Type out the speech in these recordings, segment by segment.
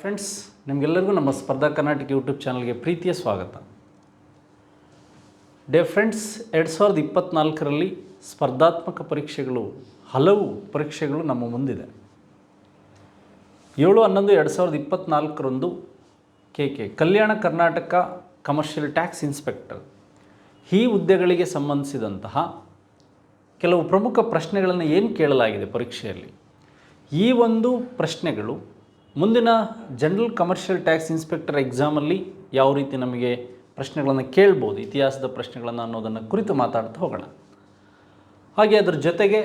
Friends ನಿಮಗೆಲ್ಲರಿಗೂ ನಮ್ಮ ಸ್ಪರ್ಧಾ ಕರ್ನಾಟಕ ಯೂಟ್ಯೂಬ್ ಚಾನಲ್ಗೆ ಪ್ರೀತಿಯ ಸ್ವಾಗತ. ಡೇ ಫ್ರೆಂಡ್ಸ್ ಎರಡು ಸಾವಿರದ ಇಪ್ಪತ್ತ್ನಾಲ್ಕರಲ್ಲಿ ಸ್ಪರ್ಧಾತ್ಮಕ ಪರೀಕ್ಷೆಗಳು, ಹಲವು ಪರೀಕ್ಷೆಗಳು ನಮ್ಮ ಮುಂದಿದೆ. ಏಳು ಹನ್ನೊಂದು ಎರಡು ಸಾವಿರದ ಇಪ್ಪತ್ತ್ನಾಲ್ಕರಂದು K K Kalyana Karnataka commercial tax inspector ಈ ಹುದ್ದೆಗಳಿಗೆ ಸಂಬಂಧಿಸಿದಂತಹ ಕೆಲವು ಪ್ರಮುಖ ಪ್ರಶ್ನೆಗಳನ್ನು ಏನು ಕೇಳಲಾಗಿದೆ ಪರೀಕ್ಷೆಯಲ್ಲಿ? ಈ ಒಂದು ಪ್ರಶ್ನೆಗಳು ಮುಂದಿನ ಜನರಲ್ ಕಮರ್ಷಿಯಲ್ ಟ್ಯಾಕ್ಸ್ ಇನ್ಸ್ಪೆಕ್ಟರ್ ಎಕ್ಸಾಮಲ್ಲಿ ಯಾವ ರೀತಿ ನಮಗೆ ಪ್ರಶ್ನೆಗಳನ್ನು ಕೇಳ್ಬೋದು, ಇತಿಹಾಸದ ಪ್ರಶ್ನೆಗಳನ್ನು ಅನ್ನೋದನ್ನು ಕುರಿತು ಮಾತಾಡ್ತಾ ಹೋಗೋಣ. ಹಾಗೆ ಅದರ ಜೊತೆಗೆ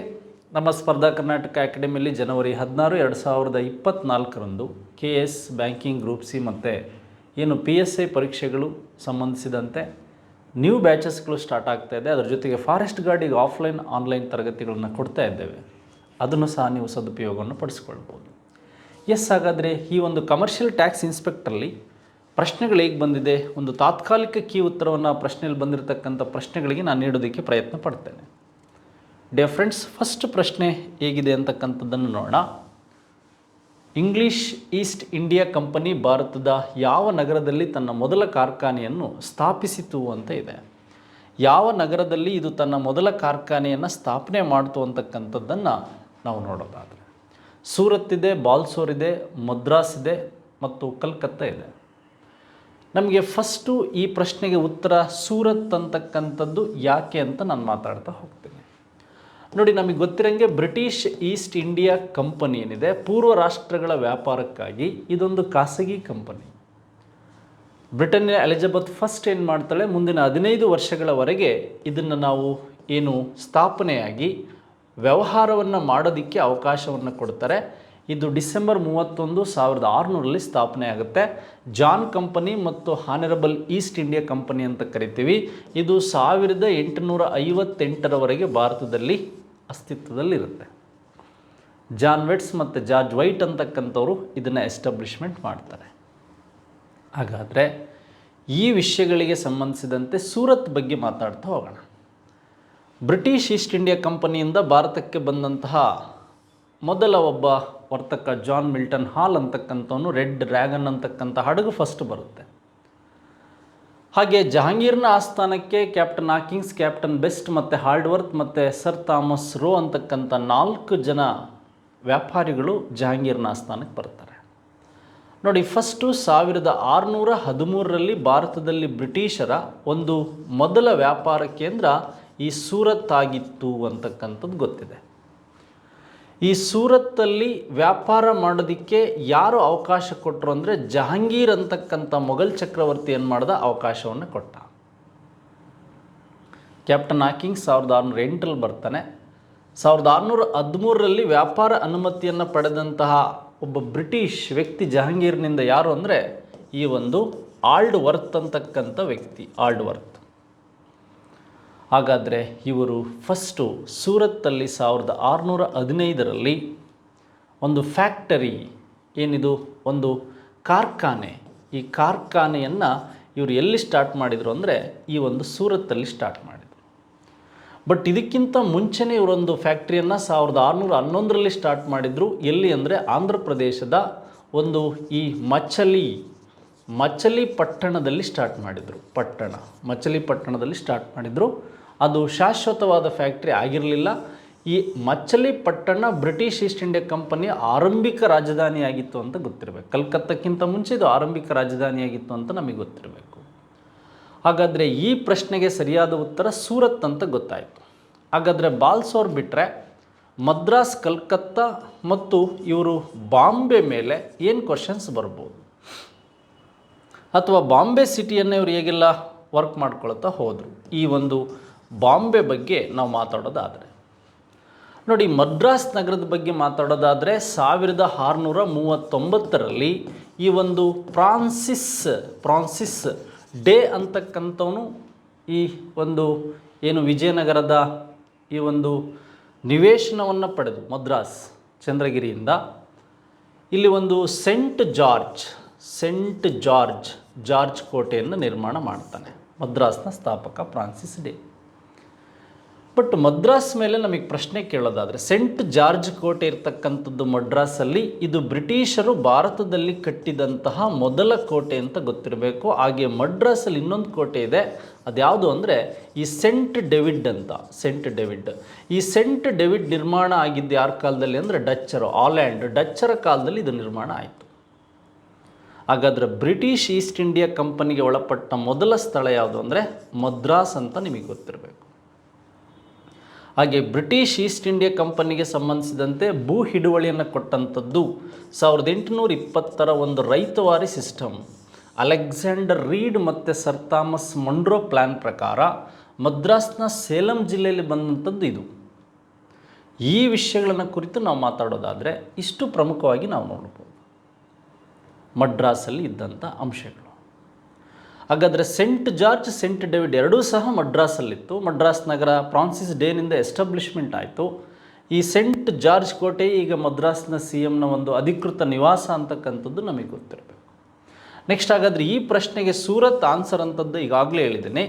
ನಮ್ಮ ಸ್ಪರ್ಧಾ ಕರ್ನಾಟಕ ಅಕಾಡೆಮಿಯಲ್ಲಿ ಜನವರಿ ಹದಿನಾರು, ಎರಡು ಸಾವಿರದ ಇಪ್ಪತ್ತ್ನಾಲ್ಕರಂದು K S banking group C ಮತ್ತು ಏನು ಪಿ ಎಸ್ ಐ ಪರೀಕ್ಷೆಗಳು ಸಂಬಂಧಿಸಿದಂತೆ ನ್ಯೂ ಬ್ಯಾಚಸ್ಗಳು ಸ್ಟಾರ್ಟ್ ಆಗ್ತಾ ಇದೆ. ಅದರ ಜೊತೆಗೆ ಫಾರೆಸ್ಟ್ ಗಾರ್ಡಿಗೆ ಆಫ್ಲೈನ್ ಆನ್ಲೈನ್ ತರಗತಿಗಳನ್ನು ಕೊಡ್ತಾ ಇದ್ದೇವೆ. ಅದನ್ನು ಸಹ ನೀವು ಸದುಪಯೋಗವನ್ನು ಪಡಿಸ್ಕೊಳ್ಬೋದು. ಎಸ್ ಹಾಗಾದರೆ ಈ ಒಂದು ಕಮರ್ಷಿಯಲ್ ಟ್ಯಾಕ್ಸ್ ಇನ್ಸ್ಪೆಕ್ಟ್ರಲ್ಲಿ ಪ್ರಶ್ನೆಗಳು ಹೇಗೆ ಬಂದಿದೆ? ಒಂದು ತಾತ್ಕಾಲಿಕ ಕೀ ಉತ್ತರವನ್ನು ಪ್ರಶ್ನೆಯಲ್ಲಿ ಬಂದಿರತಕ್ಕಂಥ ಪ್ರಶ್ನೆಗಳಿಗೆ ನಾನು ನೀಡೋದಕ್ಕೆ ಪ್ರಯತ್ನ ಪಡ್ತೇನೆ. ಡಿಯರ್ ಫ್ರೆಂಡ್ಸ್ ಫಸ್ಟ್ ಪ್ರಶ್ನೆ ಹೇಗಿದೆ ಅಂತಕ್ಕಂಥದ್ದನ್ನು ನೋಡೋಣ. ಇಂಗ್ಲಿಷ್ ಈಸ್ಟ್ ಇಂಡಿಯಾ ಕಂಪನಿ ಭಾರತದ ಯಾವ ನಗರದಲ್ಲಿ ತನ್ನ ಮೊದಲ ಕಾರ್ಖಾನೆಯನ್ನು ಸ್ಥಾಪಿಸಿತು ಅಂತ ಇದೆ. ಯಾವ ನಗರದಲ್ಲಿ ಇದು ತನ್ನ ಮೊದಲ ಕಾರ್ಖಾನೆಯನ್ನು ಸ್ಥಾಪನೆ ಮಾಡ್ತು ಅಂತಕ್ಕಂಥದ್ದನ್ನು ನಾವು ನೋಡೋದಾದರೆ. ಸೂರತ್ ಇದೆ ಬಾಲ್ಸೋರ್ ಇದೆ ಮದ್ರಾಸ್ ಇದೆ ಮತ್ತು ಕಲ್ಕತ್ತಾ ಇದೆ. ನಮಗೆ ಫಸ್ಟು ಈ ಪ್ರಶ್ನೆಗೆ ಉತ್ತರ ಸೂರತ್ ಅಂತಕ್ಕಂಥದ್ದು ಯಾಕೆ ಅಂತ ನಾನು ಮಾತಾಡ್ತಾ ಹೋಗ್ತೀನಿ. ನೋಡಿ, ನಮಗೆ ಗೊತ್ತಿರಂಗೆ ಬ್ರಿಟಿಷ್ ಈಸ್ಟ್ ಇಂಡಿಯಾ ಕಂಪನಿ ಏನಿದೆ, ಪೂರ್ವ ರಾಷ್ಟ್ರಗಳ ವ್ಯಾಪಾರಕ್ಕಾಗಿ ಇದೊಂದು ಖಾಸಗಿ ಕಂಪನಿ. ಬ್ರಿಟನ್ನಿನ ಎಲಿಜಬೆತ್ ಫಸ್ಟ್ ಏನು ಮಾಡ್ತಾಳೆ, ಮುಂದಿನ ಹದಿನೈದು ವರ್ಷಗಳವರೆಗೆ ಇದನ್ನು ನಾವು ಏನು ಸ್ಥಾಪನೆಯಾಗಿ ವ್ಯವಹಾರವನ್ನು ಮಾಡೋದಕ್ಕೆ ಅವಕಾಶವನ್ನು ಕೊಡ್ತಾರೆ. ಇದು ಡಿಸೆಂಬರ್ ಮೂವತ್ತೊಂದು ಸಾವಿರದ ಆರುನೂರಲ್ಲಿ ಸ್ಥಾಪನೆ ಆಗುತ್ತೆ. ಜಾನ್ ಕಂಪನಿ ಮತ್ತು ಹಾನರಬಲ್ ಈಸ್ಟ್ ಇಂಡಿಯಾ ಕಂಪನಿ ಅಂತ ಕರಿತೀವಿ. ಇದು ಸಾವಿರದ ಎಂಟುನೂರ ಐವತ್ತೆಂಟರವರೆಗೆ ಭಾರತದಲ್ಲಿ ಅಸ್ತಿತ್ವದಲ್ಲಿರುತ್ತೆ. ಜಾನ್ ವೆಟ್ಸ್ ಮತ್ತು ಜಾರ್ಜ್ ವೈಟ್ ಅಂತಕ್ಕಂಥವ್ರು ಇದನ್ನು ಎಸ್ಟಾಬ್ಲಿಷ್ಮೆಂಟ್ ಮಾಡ್ತಾರೆ. ಹಾಗಾದರೆ ಈ ವಿಷಯಗಳಿಗೆ ಸಂಬಂಧಿಸಿದಂತೆ ಸೂರತ್ ಬಗ್ಗೆ ಮಾತಾಡ್ತಾ ಹೋಗೋಣ. ಬ್ರಿಟಿಷ್ ಈಸ್ಟ್ ಇಂಡಿಯಾ ಕಂಪನಿಯಿಂದ ಭಾರತಕ್ಕೆ ಬಂದಂತಹ ಮೊದಲ ಒಬ್ಬ ವರ್ತಕ ಜಾನ್ ಮಿಲ್ಟನ್ ಹಾಲ್ ಅಂತಕ್ಕಂಥವನು, ರೆಡ್ ಡ್ರ್ಯಾಗನ್ ಅಂತಕ್ಕಂಥ ಹಡಗು ಫಸ್ಟ್ ಬರುತ್ತೆ. ಹಾಗೆ ಜಹಾಂಗೀರ್ನ ಆಸ್ಥಾನಕ್ಕೆ ಕ್ಯಾಪ್ಟನ್ ಆಕಿಂಗ್ಸ್, ಕ್ಯಾಪ್ಟನ್ ಬೆಸ್ಟ್ ಮತ್ತು ಹಾರ್ಡ್ವರ್ತ್ ಮತ್ತು ಸರ್ ಥಾಮಸ್ ರೋ ಅಂತಕ್ಕಂಥ ನಾಲ್ಕು ಜನ ವ್ಯಾಪಾರಿಗಳು ಜಹಾಂಗೀರ್ನ ಆಸ್ಥಾನಕ್ಕೆ ಬರ್ತಾರೆ. ನೋಡಿ ಫಸ್ಟು ಸಾವಿರದ ಆರುನೂರ ಹದಿಮೂರರಲ್ಲಿ ಭಾರತದಲ್ಲಿ ಬ್ರಿಟಿಷರ ಒಂದು ಮೊದಲ ವ್ಯಾಪಾರ ಕೇಂದ್ರ ಈ ಸೂರತ್ತಾಗಿತ್ತು ಅಂತಕ್ಕಂಥದ್ದು ಗೊತ್ತಿದೆ. ಈ ಸೂರತ್ತಲ್ಲಿ ವ್ಯಾಪಾರ ಮಾಡೋದಕ್ಕೆ ಯಾರು ಅವಕಾಶ ಕೊಟ್ಟರು ಅಂದರೆ ಜಹಾಂಗೀರ್ ಅಂತಕ್ಕಂಥ ಮೊಘಲ್ ಚಕ್ರವರ್ತಿ ಏನು ಮಾಡ್ದ? ಅವಕಾಶವನ್ನು ಕೊಟ್ಟ. ಕ್ಯಾಪ್ಟನ್ ಹಾಕಿಂಗ್ ಸಾವಿರದ ಆರುನೂರ ಎಂಟರಲ್ಲಿ ಬರ್ತಾನೆ. ಸಾವಿರದ ಆರುನೂರ ಹದಿಮೂರರಲ್ಲಿ ವ್ಯಾಪಾರ ಅನುಮತಿಯನ್ನು ಪಡೆದಂತಹ ಒಬ್ಬ ಬ್ರಿಟಿಷ್ ವ್ಯಕ್ತಿ ಜಹಾಂಗೀರ್ನಿಂದ ಯಾರು ಅಂದರೆ ಈ ಒಂದು ಆಲ್ಡ್ ವರ್ತ್ ಅಂತಕ್ಕಂಥ ವ್ಯಕ್ತಿ ಆಲ್ಡ್ ವರ್ತ್. ಹಾಗಾದರೆ ಇವರು ಫಸ್ಟು ಸೂರತ್ತಲ್ಲಿ ಸಾವಿರದ ಆರುನೂರ ಹದಿನೈದರಲ್ಲಿ ಒಂದು ಫ್ಯಾಕ್ಟರಿ ಏನಿದು? ಒಂದು ಕಾರ್ಖಾನೆ. ಈ ಕಾರ್ಖಾನೆಯನ್ನು ಇವರು ಎಲ್ಲಿ ಸ್ಟಾರ್ಟ್ ಮಾಡಿದರು ಅಂದರೆ ಈ ಒಂದು ಸೂರತ್ತಲ್ಲಿ ಸ್ಟಾರ್ಟ್ ಮಾಡಿದರು. ಬಟ್ ಇದಕ್ಕಿಂತ ಮುಂಚೆನೇ ಇವರೊಂದು ಫ್ಯಾಕ್ಟ್ರಿಯನ್ನು ಸಾವಿರದ ಆರುನೂರ ಹನ್ನೊಂದರಲ್ಲಿ ಸ್ಟಾರ್ಟ್ ಮಾಡಿದರು. ಎಲ್ಲಿ ಅಂದರೆ ಆಂಧ್ರ ಪ್ರದೇಶದ ಒಂದು ಈ ಮಚಲಿ ಮಚಲಿ ಪಟ್ಟಣದಲ್ಲಿ ಸ್ಟಾರ್ಟ್ ಮಾಡಿದರು. ಪಟ್ಟಣ, ಮಚಲಿ ಪಟ್ಟಣದಲ್ಲಿ ಸ್ಟಾರ್ಟ್ ಮಾಡಿದರು. ಅದು ಶಾಶ್ವತವಾದ ಫ್ಯಾಕ್ಟ್ರಿ ಆಗಿರಲಿಲ್ಲ. ಈ ಮಚ್ಚಲಿ ಪಟ್ಟಣ ಬ್ರಿಟಿಷ್ ಈಸ್ಟ್ ಇಂಡಿಯಾ ಕಂಪನಿಯ ಆರಂಭಿಕ ರಾಜಧಾನಿಯಾಗಿತ್ತು ಅಂತ ಗೊತ್ತಿರಬೇಕು. ಕಲ್ಕತ್ತಕ್ಕಿಂತ ಮುಂಚೆ ಇದು ಆರಂಭಿಕ ರಾಜಧಾನಿಯಾಗಿತ್ತು ಅಂತ ನಮಗೆ ಗೊತ್ತಿರಬೇಕು. ಹಾಗಾದರೆ ಈ ಪ್ರಶ್ನೆಗೆ ಸರಿಯಾದ ಉತ್ತರ ಸೂರತ್ ಅಂತ ಗೊತ್ತಾಯಿತು. ಹಾಗಾದರೆ ಬಾಲ್ಸೋರ್ ಬಿಟ್ಟರೆ ಮದ್ರಾಸ್, ಕಲ್ಕತ್ತಾ ಮತ್ತು ಇವರು ಬಾಂಬೆ ಮೇಲೆ ಏನು ಕ್ವಶನ್ಸ್ ಬರ್ಬೋದು? ಅಥವಾ ಬಾಂಬೆ ಸಿಟಿಯನ್ನು ಇವರು ಹೇಗೆಲ್ಲ ವರ್ಕ್ ಮಾಡ್ಕೊಳ್ತಾ ಹೋದರು? ಈ ಒಂದು ಬಾಂಬೆ ಬಗ್ಗೆ ನಾವು ಮಾತಾಡೋದಾದರೆ. ನೋಡಿ, ಮದ್ರಾಸ್ ನಗರದ ಬಗ್ಗೆ ಮಾತಾಡೋದಾದರೆ ಸಾವಿರದ ಆರುನೂರ ಮೂವತ್ತೊಂಬತ್ತರಲ್ಲಿ ಈ ಒಂದು ಫ್ರಾನ್ಸಿಸ್ ಫ್ರಾನ್ಸಿಸ್ ಡೇ ಅಂತಕ್ಕಂಥವನು ಈ ಒಂದು ಏನು ವಿಜಯನಗರದ ಈ ಒಂದು ನಿವೇಶನವನ್ನು ಪಡೆದು ಮದ್ರಾಸ್, ಚಂದ್ರಗಿರಿಯಿಂದ. ಇಲ್ಲಿ ಒಂದು saint George saint George George ಕೋಟೆಯನ್ನು ನಿರ್ಮಾಣ ಮಾಡ್ತಾನೆ ಮದ್ರಾಸ್ನ ಸ್ಥಾಪಕ ಫ್ರಾನ್ಸಿಸ್ ಡೇ. ಬಟ್ ಮದ್ರಾಸ್ ಮೇಲೆ ನಮಗೆ ಪ್ರಶ್ನೆ ಕೇಳೋದಾದರೆ ಸೆಂಟ್ ಜಾರ್ಜ್ ಕೋಟೆ ಇರ್ತಕ್ಕಂಥದ್ದು ಮಡ್ರಾಸಲ್ಲಿ ಇದು ಬ್ರಿಟಿಷರು ಭಾರತದಲ್ಲಿ ಕಟ್ಟಿದಂತಹ ಮೊದಲ ಕೋಟೆ ಅಂತ ಗೊತ್ತಿರಬೇಕು. ಹಾಗೆ ಮಡ್ರಾಸಲ್ಲಿ ಇನ್ನೊಂದು ಕೋಟೆ ಇದೆ. ಅದ್ಯಾವುದು ಅಂದರೆ ಈ ಸೆಂಟ್ ಡೆವಿಡ್ ಅಂತ ಸೆಂಟ್ ಡೆವಿಡ್ ಈ ಸೆಂಟ್ ಡೆವಿಡ್ ನಿರ್ಮಾಣ ಆಗಿದ್ದು ಯಾರ ಕಾಲದಲ್ಲಿ ಅಂದರೆ ಡಚ್ಚರು ಆಲ್ಯಾಂಡ್ ಡಚ್ಚರ ಕಾಲದಲ್ಲಿ ಇದು ನಿರ್ಮಾಣ ಆಯಿತು. ಹಾಗಾದರೆ ಬ್ರಿಟಿಷ್ ಈಸ್ಟ್ ಇಂಡಿಯಾ ಕಂಪನಿಗೆ ಒಳಪಟ್ಟ ಮೊದಲ ಸ್ಥಳ ಯಾವುದು ಅಂದರೆ ಮದ್ರಾಸ್ ಅಂತ ನಿಮಗೆ ಗೊತ್ತಿರಬೇಕು. ಹಾಗೆ ಬ್ರಿಟಿಷ್ ಈಸ್ಟ್ ಇಂಡಿಯಾ ಕಂಪನಿಗೆ ಸಂಬಂಧಿಸಿದಂತೆ ಭೂ ಹಿಡುವಳಿಯನ್ನು ಕೊಟ್ಟಂಥದ್ದು ಸಾವಿರದ ಎಂಟುನೂರ ಇಪ್ಪತ್ತರ ಒಂದು ರೈತವಾರಿ ಸಿಸ್ಟಮ್. ಅಲೆಕ್ಸಾಂಡರ್ ರೀಡ್ ಮತ್ತು ಸರ್ ಥಾಮಸ್ ಮೊಂಡ್ರೋ ಪ್ಲ್ಯಾನ್ ಪ್ರಕಾರ ಮದ್ರಾಸ್ನ ಸೇಲಂ ಜಿಲ್ಲೆಯಲ್ಲಿ ಬಂದಂಥದ್ದು ಇದು. ಈ ವಿಷಯಗಳನ್ನು ಕುರಿತು ನಾವು ಮಾತಾಡೋದಾದರೆ ಇಷ್ಟು ಪ್ರಮುಖವಾಗಿ ನಾವು ನೋಡ್ಬೋದು. ಮಡ್ರಾಸಲ್ಲಿ ಇದ್ದಂಥ ಅಂಶಗಳು. ಹಾಗಾದರೆ ಸೆಂಟ್ ಜಾರ್ಜ್ ಸೆಂಟ್ ಡೇವಿಡ್ ಎರಡೂ ಸಹ ಮಡ್ರಾಸಲ್ಲಿತ್ತು. ಮಡ್ರಾಸ್ ನಗರ ಫ್ರಾನ್ಸಿಸ್ ಡೇನಿಂದ ಎಸ್ಟಾಬ್ಲಿಷ್ಮೆಂಟ್ ಆಯಿತು. ಈ ಸೆಂಟ್ ಜಾರ್ಜ್ ಕೋಟೆ ಈಗ ಮದ್ರಾಸ್ನ ಸಿ ಎಮ್ನ ಒಂದು ಅಧಿಕೃತ ನಿವಾಸ ಅಂತಕ್ಕಂಥದ್ದು ನಮಗೆ ಗೊತ್ತಿರಬೇಕು. ನೆಕ್ಸ್ಟ್ ಹಾಗಾದರೆ ಈ ಪ್ರಶ್ನೆಗೆ ಸೂರತ್ ಆನ್ಸರ್ ಅಂತದ್ದು ಈಗಾಗಲೇ ಹೇಳಿದ್ದೇನೆ.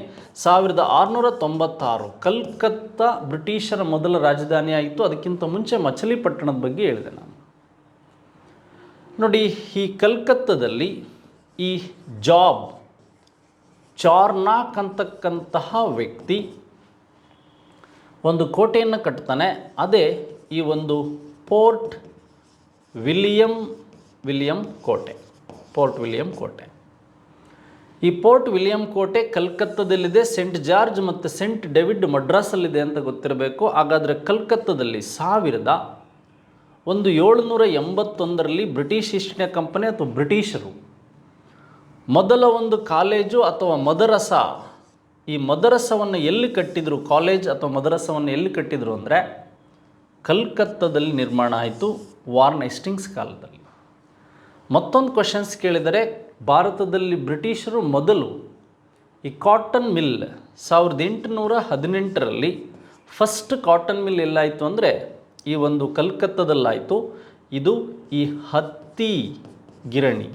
ಸಾವಿರದ ಆರುನೂರ ತೊಂಬತ್ತಾರು ಕಲ್ಕತ್ತಾ ಬ್ರಿಟಿಷರ ಮೊದಲ ರಾಜಧಾನಿ ಆಯಿತು. ಅದಕ್ಕಿಂತ ಮುಂಚೆ ಮಚಲಿಪಟ್ಟಣದ ಬಗ್ಗೆ ಹೇಳಿದೆ ನಾನು. ನೋಡಿ, ಈ ಕಲ್ಕತ್ತಾದಲ್ಲಿ ಈ ಜಾಬ್ ಚಾರ್ನಾಕ್ ಅಂತಕ್ಕಂತಹ ವ್ಯಕ್ತಿ ಒಂದು ಕೋಟೆಯನ್ನು ಕಟ್ತಾನೆ. ಅದೇ ಈ ಒಂದು ಪೋರ್ಟ್ ವಿಲಿಯಂ ವಿಲಿಯಂ ಕೋಟೆ, ಪೋರ್ಟ್ ವಿಲಿಯಂ ಕೋಟೆ. ಈ ಪೋರ್ಟ್ ವಿಲಿಯಂ ಕೋಟೆ ಕಲ್ಕತ್ತಾದಲ್ಲಿದೆ. ಸೆಂಟ್ ಜಾರ್ಜ್ ಮತ್ತು ಸೆಂಟ್ ಡೇವಿಡ್ ಮಡ್ರಾಸಲ್ಲಿದೆ ಅಂತ ಗೊತ್ತಿರಬೇಕು. ಹಾಗಾದರೆ ಕಲ್ಕತ್ತಾದಲ್ಲಿ ಸಾವಿರದ ಒಂದು ಏಳುನೂರ ಎಂಬತ್ತೊಂದರಲ್ಲಿ ಬ್ರಿಟಿಷ್ ಈಸ್ಟ್ ಇಂಡಿಯಾ ಕಂಪನಿ ಅಥವಾ ಬ್ರಿಟಿಷರು ಮೊದಲ ಒಂದು ಕಾಲೇಜು ಅಥವಾ ಮದರಸ, ಈ ಮದರಸವನ್ನು ಎಲ್ಲಿ ಕಟ್ಟಿದರು, ಕಾಲೇಜ್ ಅಥವಾ ಮದರಸವನ್ನು ಎಲ್ಲಿ ಕಟ್ಟಿದರು ಅಂದರೆ ಕಲ್ಕತ್ತಾದಲ್ಲಿ ನಿರ್ಮಾಣ ಆಯಿತು, ವಾರ್ನ್ ಎಸ್ಟಿಂಗ್ಸ್ ಕಾಲದಲ್ಲಿ. ಮತ್ತೊಂದು ಕ್ವಶನ್ಸ್ ಕೇಳಿದರೆ, ಭಾರತದಲ್ಲಿ ಬ್ರಿಟಿಷರು ಮೊದಲು ಈ ಕಾಟನ್ ಮಿಲ್ ಸಾವಿರದ ಎಂಟುನೂರ ಹದಿನೆಂಟರಲ್ಲಿ ಫಸ್ಟ್ ಕಾಟನ್ ಮಿಲ್ ಎಲ್ಲಾಯಿತು ಅಂದರೆ, ಈ ಒಂದು ಕಲ್ಕತ್ತಾದಲ್ಲಾಯಿತು. ಇದು ಈ ಹತ್ತಿ ಗಿರಣಿ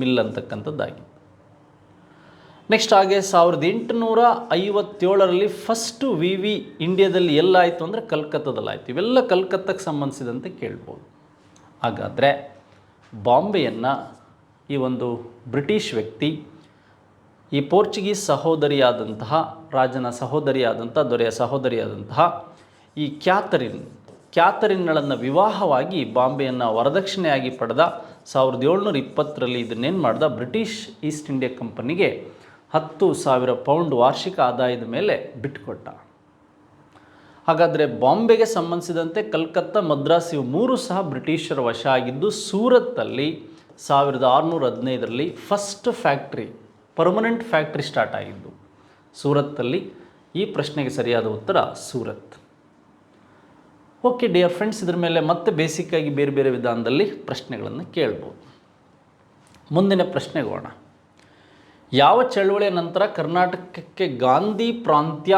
ಮಿಲ್ ಅಂತಕ್ಕಂಥದ್ದಾಗಿದೆ ನೆಕ್ಸ್ಟ್ ಹಾಗೆ ಸಾವಿರದ ಎಂಟುನೂರ ಐವತ್ತೇಳರಲ್ಲಿ ಫಸ್ಟು ವಿ ವಿ ಇಂಡಿಯಾದಲ್ಲಿ ಎಲ್ಲಾಯಿತು ಅಂದರೆ ಕಲ್ಕತ್ತಾದಲ್ಲಾಯಿತು. ಇವೆಲ್ಲ ಕಲ್ಕತ್ತಕ್ಕೆ ಸಂಬಂಧಿಸಿದಂತೆ ಕೇಳ್ಬೋದು. ಹಾಗಾದರೆ ಬಾಂಬೆಯನ್ನು ಈ ಒಂದು ಬ್ರಿಟಿಷ್ ವ್ಯಕ್ತಿ, ಈ ಪೋರ್ಚುಗೀಸ್ ಸಹೋದರಿಯಾದಂತಹ, ರಾಜನ ಸಹೋದರಿಯಾದಂಥ ದೊರೆಯ ಸಹೋದರಿಯಾದಂತಹ ಈ ಕ್ಯಾಥರಿನ್ ಕ್ಯಾತರಿನ್ಗಳನ್ನು ವಿವಾಹವಾಗಿ ಬಾಂಬೆಯನ್ನು ವರದಕ್ಷಿಣೆಯಾಗಿ ಪಡೆದ ಸಾವಿರದ ಏಳ್ನೂರ ಇಪ್ಪತ್ತರಲ್ಲಿ ಇದನ್ನೇನು ಮಾಡ್ದ? ಬ್ರಿಟಿಷ್ ಈಸ್ಟ್ ಇಂಡಿಯಾ ಕಂಪನಿಗೆ ಹತ್ತು ಸಾವಿರ ಪೌಂಡ್ ವಾರ್ಷಿಕ ಆದಾಯದ ಮೇಲೆ ಬಿಟ್ಟುಕೊಟ್ಟ ಹಾಗಾದರೆ ಬಾಂಬೆಗೆ ಸಂಬಂಧಿಸಿದಂತೆ ಕಲ್ಕತ್ತಾ ಮದ್ರಾಸ್ ಇವು ಮೂರು ಸಹ ಬ್ರಿಟಿಷರ ವಶ ಆಗಿದ್ದು, ಸೂರತ್ತಲ್ಲಿ ಸಾವಿರದ ಆರುನೂರ ಹದಿನೈದರಲ್ಲಿ first factory, permanent factory start ಆಗಿದ್ದು. ಸೂರತ್ತಲ್ಲಿ ಈ ಪ್ರಶ್ನೆಗೆ ಸರಿಯಾದ ಉತ್ತರ ಸೂರತ್. ಓಕೆ ಡಿಯರ್ ಫ್ರೆಂಡ್ಸ್, ಇದ್ರ ಮೇಲೆ ಮತ್ತೆ ಬೇಸಿಕ್ಕಾಗಿ ಬೇರೆ ಬೇರೆ ವಿಧಾನದಲ್ಲಿ ಪ್ರಶ್ನೆಗಳನ್ನು ಕೇಳ್ಬೋದು. ಮುಂದಿನ ಪ್ರಶ್ನೆಗೆ ಹೋಗೋಣ ಯಾವ ಚಳುವಳಿಯ ನಂತರ ಕರ್ನಾಟಕಕ್ಕೆ ಗಾಂಧಿ ಪ್ರಾಂತ್ಯ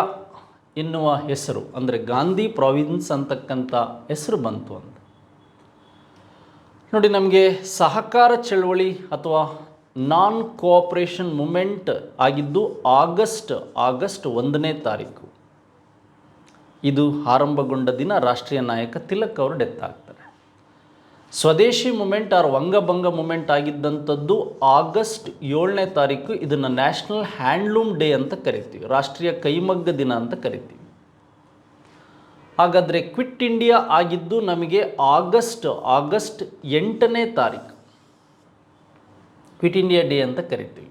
ಎನ್ನುವ ಹೆಸರು, ಅಂದರೆ ಗಾಂಧಿ ಪ್ರಾವಿನ್ಸ್ ಅಂತಕ್ಕಂಥ ಹೆಸರು ಬಂತು ಅಂತ. ನೋಡಿ, ನಮಗೆ ಸಹಕಾರ ಚಳವಳಿ ಅಥವಾ non cooperation movement August August August ಒಂದನೇ ತಾರೀಕು. ಇದು ಆರಂಭಗೊಂಡ ದಿನ ರಾಷ್ಟ್ರೀಯ ನಾಯಕ ತಿಲಕ್ ಅವರು ಡೆತ್ ಆಗ್ತಾರೆ swadeshi movement or Vangabhanga movement ಆಗಿದ್ದಂಥದ್ದು August ಏಳನೇ ತಾರೀಕು ಇದನ್ನು ನ್ಯಾಷನಲ್ ಹ್ಯಾಂಡ್ಲೂಮ್ ಡೇ ಅಂತ ಕರಿತೀವಿ, ರಾಷ್ಟ್ರೀಯ ಕೈಮಗ್ಗ ದಿನ ಅಂತ ಕರಿತೀವಿ. ಹಾಗಾದರೆ ಕ್ವಿಟ್ ಇಂಡಿಯಾ ಆಗಿದ್ದು ನಮಗೆ ಆಗಸ್ಟ್ ಆಗಸ್ಟ್ ಎಂಟನೇ ತಾರೀಕು. ಕ್ವಿಟ್ ಇಂಡಿಯಾ ಡೇ ಅಂತ ಕರಿತೀವಿ.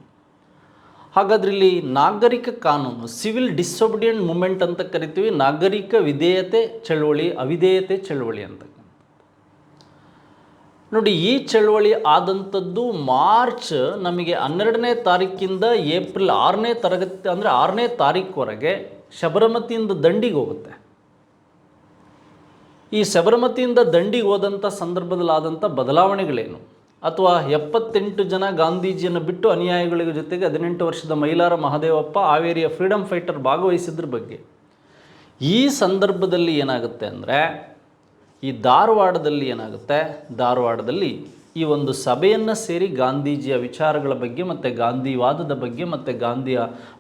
ಹಾಗಾದ್ರೆ ಇಲ್ಲಿ ನಾಗರಿಕ ಕಾನೂನು, ಸಿವಿಲ್ ಡಿಸೊಬಿಡಿಯಂಟ್ ಮೂಮೆಂಟ್ ಅಂತ ಕರಿತೀವಿ, ನಾಗರಿಕ ವಿಧೇಯತೆ ಚಳವಳಿ, ಅವಿಧೇಯತೆ ಚಳವಳಿ ಅಂತ. ನೋಡಿ, ಈ ಚಳುವಳಿ ಆದಂಥದ್ದು ಮಾರ್ಚ್ ನಮಗೆ ಹನ್ನೆರಡನೇ ತಾರೀಕಿಂದ ಏಪ್ರಿಲ್ ಆರನೇ ತರಗತಿ, ಅಂದರೆ ಆರನೇ ತಾರೀಕುವರೆಗೆ ಶಬರಮತಿಯಿಂದ ದಂಡಿಗೆ ಹೋಗುತ್ತೆ. ಈ ಶಬರಮತಿಯಿಂದ ದಂಡಿಗೆ ಹೋದಂಥ ಸಂದರ್ಭದಲ್ಲಿ ಆದಂಥ ಬದಲಾವಣೆಗಳೇನು? ಅಥವಾ ಎಪ್ಪತ್ತೆಂಟು ಜನ ಗಾಂಧೀಜಿಯನ್ನು ಬಿಟ್ಟು ಅನುಯಾಯಿಗಳ ಜೊತೆಗೆ ಹದಿನೆಂಟು ವರ್ಷದ ಮೈಲಾರ ಮಹದೇವಪ್ಪ, ಹಾವೇರಿಯ ಫ್ರೀಡಮ್ ಫೈಟರ್ ಭಾಗವಹಿಸಿದ್ರ ಬಗ್ಗೆ. ಈ ಸಂದರ್ಭದಲ್ಲಿ ಏನಾಗುತ್ತೆ ಅಂದರೆ ಈ ಧಾರವಾಡದಲ್ಲಿ ಏನಾಗುತ್ತೆ? ಧಾರವಾಡದಲ್ಲಿ ಈ ಒಂದು ಸಭೆಯನ್ನು ಸೇರಿ ಗಾಂಧೀಜಿಯ ವಿಚಾರಗಳ ಬಗ್ಗೆ ಮತ್ತು ಗಾಂಧಿವಾದದ ಬಗ್ಗೆ ಮತ್ತು ಗಾಂಧಿಯ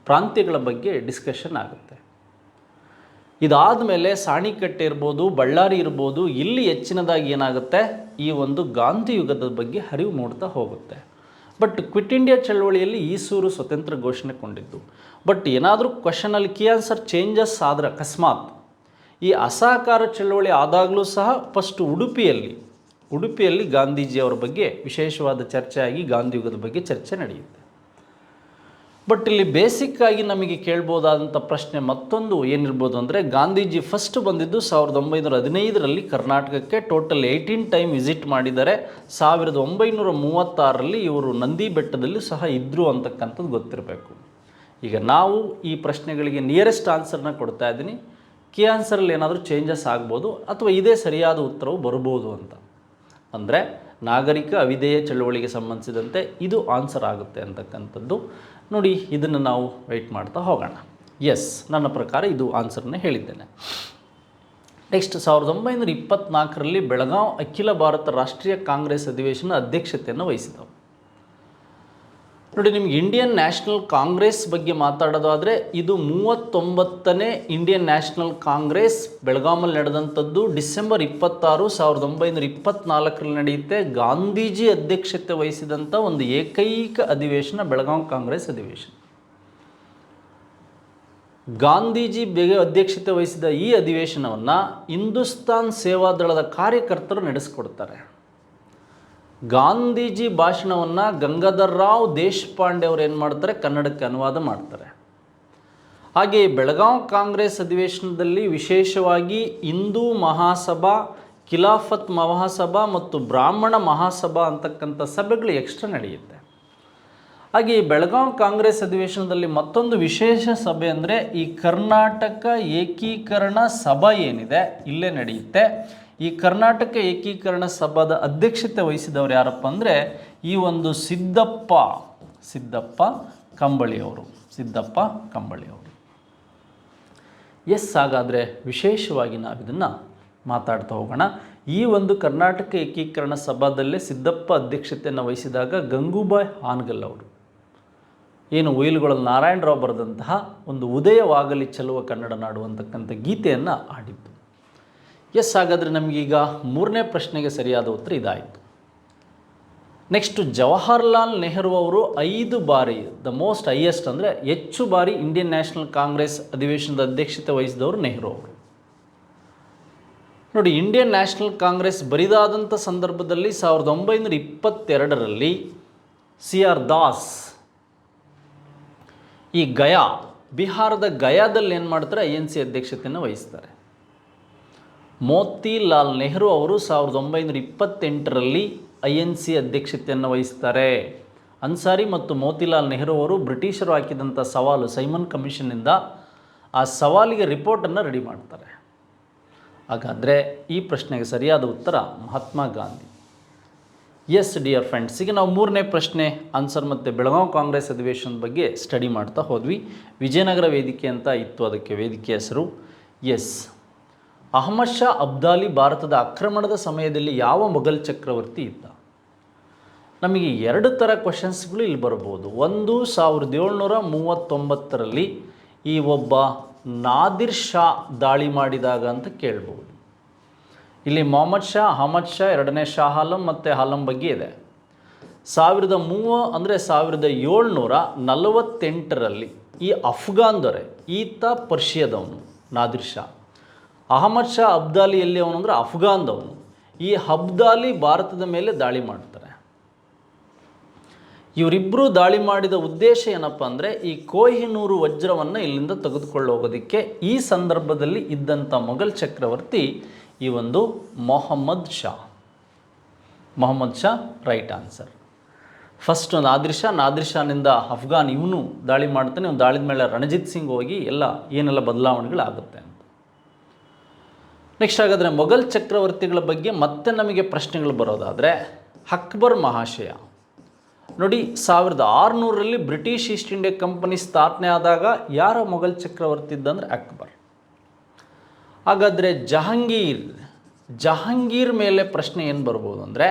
ಪ್ರಾಂತ್ಯಗಳ ಬಗ್ಗೆ ಡಿಸ್ಕಷನ್ ಆಗುತ್ತೆ. ಇದಾದ ಮೇಲೆ ಸಾಣಿಕಟ್ಟೆ ಇರ್ಬೋದು, ಬಳ್ಳಾರಿ ಇರ್ಬೋದು, ಇಲ್ಲಿ ಹೆಚ್ಚಿನದಾಗಿ ಏನಾಗುತ್ತೆ? ಈ ಒಂದು ಗಾಂಧಿ ಯುಗದ ಬಗ್ಗೆ ಅರಿವು ಮೂಡ್ತಾ ಹೋಗುತ್ತೆ. ಬಟ್ ಕ್ವಿಟ್ ಇಂಡಿಯಾ ಚಳವಳಿಯಲ್ಲಿ ಈಸೂರು ಸ್ವತಂತ್ರ ಘೋಷಣೆ ಕೊಂಡಿದ್ದು. ಬಟ್ ಏನಾದರೂ ಕ್ವಶನಲ್ಲಿ ಕಿ ಆನ್ಸರ್ ಚೇಂಜಸ್ ಆದರೆ ಅಕಸ್ಮಾತ್ ಈ ಅಸಹಕಾರ ಚಳವಳಿ ಆದಾಗಲೂ ಸಹ ಫಸ್ಟ್ ಉಡುಪಿಯಲ್ಲಿ ಉಡುಪಿಯಲ್ಲಿ ಗಾಂಧೀಜಿಯವರ ಬಗ್ಗೆ ವಿಶೇಷವಾದ ಚರ್ಚೆ ಆಗಿ ಗಾಂಧಿ ಯುಗದ ಬಗ್ಗೆ ಚರ್ಚೆ ನಡೆಯುತ್ತೆ. ಬಟ್ ಇಲ್ಲಿ ಬೇಸಿಕ್ ಆಗಿ ನಮಗೆ ಕೇಳ್ಬೋದಾದಂಥ ಪ್ರಶ್ನೆ ಮತ್ತೊಂದು ಏನಿರ್ಬೋದು ಅಂದರೆ, ಗಾಂಧೀಜಿ ಫಸ್ಟ್ ಬಂದಿದ್ದು ಸಾವಿರದ ಒಂಬೈನೂರ ಹದಿನೈದರಲ್ಲಿ ಕರ್ನಾಟಕಕ್ಕೆ ಟೋಟಲ್ ಏಯ್ಟೀನ್ ಟೈಮ್ ವಿಸಿಟ್ ಮಾಡಿದ್ದಾರೆ ಸಾವಿರದ ಒಂಬೈನೂರ ಮೂವತ್ತಾರರಲ್ಲಿ ಇವರು ನಂದಿ ಬೆಟ್ಟದಲ್ಲಿ ಸಹ ಇದ್ದರು ಅಂತಕ್ಕಂಥದ್ದು ಗೊತ್ತಿರಬೇಕು. ಈಗ ನಾವು ಈ ಪ್ರಶ್ನೆಗಳಿಗೆ ನಿಯರೆಸ್ಟ್ ಆನ್ಸರ್ನ ಕೊಡ್ತಾ ಇದ್ದೀನಿ. ಕಿ ಆನ್ಸರಲ್ಲಿ ಏನಾದರೂ ಚೇಂಜಸ್ ಆಗ್ಬೋದು ಅಥವಾ ಇದೇ ಸರಿಯಾದ ಉತ್ತರವು ಬರ್ಬೋದು ಅಂತ. ಅಂದರೆ ನಾಗರಿಕ ಅವಿಧೇಯ ಚಳುವಳಿಗೆ ಸಂಬಂಧಿಸಿದಂತೆ ಇದು ಆನ್ಸರ್ ಆಗುತ್ತೆ ಅಂತಕ್ಕಂಥದ್ದು. ನೋಡಿ, ಇದನ್ನು ನಾವು ವೆಯ್ಟ್ ಮಾಡ್ತಾ ಹೋಗೋಣ. ಎಸ್ ನನ್ನ ಪ್ರಕಾರ ಇದು ಆನ್ಸರ್ನ ಹೇಳಿದ್ದೇನೆ. ನೆಕ್ಸ್ಟ್ ಸಾವಿರದ ಒಂಬೈನೂರ ಇಪ್ಪತ್ನಾಲ್ಕರಲ್ಲಿ ಬೆಳಗಾವಿ ಅಖಿಲ ಭಾರತ ರಾಷ್ಟ್ರೀಯ ಕಾಂಗ್ರೆಸ್ ಅಧಿವೇಶನ ಅಧ್ಯಕ್ಷತೆಯನ್ನು ವಹಿಸಿದವು. ನೋಡಿ, ನಿಮ್ಗೆ ಇಂಡಿಯನ್ ನ್ಯಾಷನಲ್ ಕಾಂಗ್ರೆಸ್ ಬಗ್ಗೆ ಮಾತಾಡೋದಾದರೆ ಇದು ಮೂವತ್ತೊಂಬತ್ತನೇ ಇಂಡಿಯನ್ ನ್ಯಾಷನಲ್ ಕಾಂಗ್ರೆಸ್ ಬೆಳಗಾಮಲ್ಲಿ ನಡೆದಂಥದ್ದು. ಡಿಸೆಂಬರ್ ಇಪ್ಪತ್ತಾರು ಸಾವಿರದ ಒಂಬೈನೂರ ಇಪ್ಪತ್ತ್ನಾಲ್ಕರಲ್ಲಿ ನಡೆಯುತ್ತೆ. ಗಾಂಧೀಜಿ ಅಧ್ಯಕ್ಷತೆ ವಹಿಸಿದಂಥ ಒಂದು ಏಕೈಕ ಅಧಿವೇಶನ ಬೆಳಗಾಂ ಕಾಂಗ್ರೆಸ್ ಅಧಿವೇಶನ. ಗಾಂಧೀಜಿ ಬೇಗ ಅಧ್ಯಕ್ಷತೆ ವಹಿಸಿದ ಈ ಅಧಿವೇಶನವನ್ನು ಹಿಂದೂಸ್ತಾನ್ ಸೇವಾದಳದ ಕಾರ್ಯಕರ್ತರು ನಡೆಸ್ಕೊಡ್ತಾರೆ. ಗಾಂಧೀಜಿ ಭಾಷಣವನ್ನು ಗಂಗಾಧರ್ ರಾವ್ ದೇಶಪಾಂಡೆ ಅವರು ಏನು ಮಾಡ್ತಾರೆ? ಕನ್ನಡಕ್ಕೆ ಅನುವಾದ ಮಾಡ್ತಾರೆ. ಹಾಗೆ ಬೆಳಗಾವಿ ಕಾಂಗ್ರೆಸ್ ಅಧಿವೇಶನದಲ್ಲಿ ವಿಶೇಷವಾಗಿ ಹಿಂದೂ ಮಹಾಸಭಾ, ಖಿಲಾಫತ್ ಮಹಾಸಭಾ ಮತ್ತು ಬ್ರಾಹ್ಮಣ ಮಹಾಸಭಾ ಅಂತಕ್ಕಂಥ ಸಭೆಗಳು ಎಕ್ಸ್ಟ್ರಾ ನಡೆಯುತ್ತೆ. ಹಾಗೆ ಈ ಬೆಳಗಾವಿ ಕಾಂಗ್ರೆಸ್ ಅಧಿವೇಶನದಲ್ಲಿ ಮತ್ತೊಂದು ವಿಶೇಷ ಸಭೆ ಅಂದರೆ ಈ ಕರ್ನಾಟಕ ಏಕೀಕರಣ ಸಭಾ ಏನಿದೆ? ಇಲ್ಲೇ ನಡೆಯುತ್ತೆ. ಈ ಕರ್ನಾಟಕ ಏಕೀಕರಣ ಸಭಾದ ಅಧ್ಯಕ್ಷತೆ ವಹಿಸಿದವರು ಯಾರಪ್ಪ ಅಂದರೆ ಈ ಒಂದು ಸಿದ್ದಪ್ಪ ಸಿದ್ದಪ್ಪ ಕಂಬಳಿಯವರು ಸಿದ್ದಪ್ಪ ಕಂಬಳಿಯವರು. ಎಸ್ ಹಾಗಾದರೆ ವಿಶೇಷವಾಗಿ ನಾವು ಇದನ್ನು ಮಾತಾಡ್ತಾ ಹೋಗೋಣ. ಈ ಒಂದು ಕರ್ನಾಟಕ ಏಕೀಕರಣ ಸಭಾದಲ್ಲೇ ಸಿದ್ದಪ್ಪ ಅಧ್ಯಕ್ಷತೆಯನ್ನು ವಹಿಸಿದಾಗ ಗಂಗೂಬಾಯ್ ಹಾನ್ಗಲ್ ಅವರು. ಏನು ಒಯಿಲುಗಳ ನಾರಾಯಣರಾವ್ ಬರೆದಂತಹ ಒಂದು ಉದಯವಾಗಲಿ ಚೆಲುವ ಕನ್ನಡ ನಾಡು ಅಂತಕ್ಕಂಥ ಗೀತೆಯನ್ನು ಆಡಿದ್ದು ಎಸ್ ಹಾಗಾದರೆ ನಮಗೀಗ ಮೂರನೇ ಪ್ರಶ್ನೆಗೆ ಸರಿಯಾದ ಉತ್ತರ ಇದಾಯಿತು. ನೆಕ್ಸ್ಟ್ ಜವಾಹರ್ಲಾಲ್ ನೆಹರು ಅವರು ಐದು ಬಾರಿ ದ ಮೋಸ್ಟ್ ಹೈಯೆಸ್ಟ್ ಅಂದರೆ ಹೆಚ್ಚು ಬಾರಿ ಇಂಡಿಯನ್ ನ್ಯಾಷನಲ್ ಕಾಂಗ್ರೆಸ್ ಅಧಿವೇಶನದ ಅಧ್ಯಕ್ಷತೆ ವಹಿಸಿದವರು ನೆಹರು ಅವರು. ನೋಡಿ ಇಂಡಿಯನ್ ನ್ಯಾಷನಲ್ ಕಾಂಗ್ರೆಸ್ ಬರಿದಾದಂಥ ಸಂದರ್ಭದಲ್ಲಿ ಸಾವಿರದ ಒಂಬೈನೂರ ಇಪ್ಪತ್ತೆರಡರಲ್ಲಿ ಸಿ ಆರ್ ದಾಸ್ ಈ ಗಯಾ, ಬಿಹಾರದ ಗಯಾದಲ್ಲಿ ಏನು ಮಾಡ್ತಾರೆ ಐ ಎನ್ ಸಿ ಅಧ್ಯಕ್ಷತೆಯನ್ನು ವಹಿಸ್ತಾರೆ. ಮೋತಿಲಾಲ್ ನೆಹರು ಅವರು ಸಾವಿರದ ಒಂಬೈನೂರ ಇಪ್ಪತ್ತೆಂಟರಲ್ಲಿ ಐ ಎನ್ ಸಿ ಅಧ್ಯಕ್ಷತೆಯನ್ನು ವಹಿಸ್ತಾರೆ. ಅನ್ಸಾರಿ ಮತ್ತು ಮೋತಿಲಾಲ್ ನೆಹರು ಅವರು ಬ್ರಿಟಿಷರು ಹಾಕಿದಂಥ ಸವಾಲು ಸೈಮನ್ ಕಮಿಷನ್ನಿಂದ ಆ ಸವಾಲಿಗೆ ರಿಪೋರ್ಟನ್ನು ರೆಡಿ ಮಾಡ್ತಾರೆ. ಹಾಗಾದರೆ ಈ ಪ್ರಶ್ನೆಗೆ ಸರಿಯಾದ ಉತ್ತರ Mahatma Gandhi. Yes dear friends ಈಗ ನಾವು ಮೂರನೇ ಪ್ರಶ್ನೆ ಆನ್ಸರ್ ಮತ್ತು ಬೆಳಗಾವಿ ಕಾಂಗ್ರೆಸ್ ಅಧಿವೇಶನದ ಬಗ್ಗೆ ಸ್ಟಡಿ ಮಾಡ್ತಾ ಹೋದ್ವಿ. ವಿಜಯನಗರ ವೇದಿಕೆ ಅಂತ ಇತ್ತು, ಅದಕ್ಕೆ ವೇದಿಕೆ ಹೆಸರು. ಎಸ್ ಅಹಮದ್ ಶಾ ಅಬ್ದಾಲಿ ಭಾರತದ ಆಕ್ರಮಣದ ಸಮಯದಲ್ಲಿ ಯಾವ ಮೊಘಲ್ ಚಕ್ರವರ್ತಿ ಇದ್ದ? ನಮಗೆ ಎರಡು ಥರ ಕ್ವಶನ್ಸ್ಗಳು ಇಲ್ಲಿ ಬರ್ಬೋದು. ಒಂದು ಸಾವಿರದ ಏಳ್ನೂರ ಮೂವತ್ತೊಂಬತ್ತರಲ್ಲಿ ಈ ಒಬ್ಬ ನಾದಿರ್ ಶಾ ದಾಳಿ ಮಾಡಿದಾಗ ಅಂತ ಕೇಳ್ಬೋದು. ಇಲ್ಲಿ ಮೊಹಮ್ಮದ್ ಶಾ, ಅಹಮದ್ ಶಾ, ಎರಡನೇ ಶಾ ಆಲಂ ಮತ್ತು ಆಲಂ ಬಗ್ಗೆ ಇದೆ. ಸಾವಿರದ ಮೂವ, ಅಂದರೆ ಸಾವಿರದ ಏಳ್ನೂರ ನಲವತ್ತೆಂಟರಲ್ಲಿ ಈ ಅಫ್ಘಾನ್ ದೊರೆ, ಈತ ಪರ್ಷಿಯಾದವನು, ನಾದಿರ್ ಶಾ. ಅಹಮದ್ ಶಾ ಅಬ್ದಾಲಿ ಎಲ್ಲಿ ಅವನು ಅಂದರೆ ಅಫ್ಘಾನ್ದವನು. ಈ ಅಬ್ದಾಲಿ ಭಾರತದ ಮೇಲೆ ದಾಳಿ ಮಾಡ್ತಾರೆ. ಇವರಿಬ್ಬರು ದಾಳಿ ಮಾಡಿದ ಉದ್ದೇಶ ಏನಪ್ಪ ಅಂದರೆ ಈ ಕೋಹಿನೂರು ವಜ್ರವನ್ನು ಇಲ್ಲಿಂದ ತೆಗೆದುಕೊಳ್ಳೋಗೋದಕ್ಕೆ ಈ ಸಂದರ್ಭದಲ್ಲಿ ಇದ್ದಂಥ ಮೊಘಲ್ ಚಕ್ರವರ್ತಿ ಈ ಒಂದು Mohammad Shah. Mohammad Shah right answer. First ಒಂದು ಶಾ, ನಾದಿರ್ ಶಾನಿಂದ ಅಫ್ಘಾನ್ ಇವನು ದಾಳಿ ಮಾಡ್ತಾನೆ ಒಂದು ದಾಳಿದ ಮೇಲೆ ರಣಜಿತ್ ಸಿಂಗ್ ಹೋಗಿ ಎಲ್ಲ ಏನೆಲ್ಲ ಬದಲಾವಣೆಗಳಾಗುತ್ತೆ. ನೆಕ್ಸ್ಟ್ ಹಾಗಾದರೆ ಮೊಘಲ್ ಚಕ್ರವರ್ತಿಗಳ ಬಗ್ಗೆ ಮತ್ತೆ ನಮಗೆ ಪ್ರಶ್ನೆಗಳು ಬರೋದಾದರೆ ಅಕ್ಬರ್ ಮಹಾಶಯ. ನೋಡಿ, ಸಾವಿರದ ಆರುನೂರರಲ್ಲಿ ಬ್ರಿಟಿಷ್ ಈಸ್ಟ್ ಇಂಡಿಯಾ ಕಂಪನಿ ಸ್ಥಾಪನೆ ಆದಾಗ ಯಾರ ಮೊಘಲ್ ಚಕ್ರವರ್ತಿ ಇದ್ದಂದ್ರೆ ಅಕ್ಬರ್. ಹಾಗಾದರೆ ಜಹಾಂಗೀರ್ ಜಹಾಂಗೀರ್ ಮೇಲೆ ಪ್ರಶ್ನೆ ಏನು ಬರ್ಬೋದು ಅಂದರೆ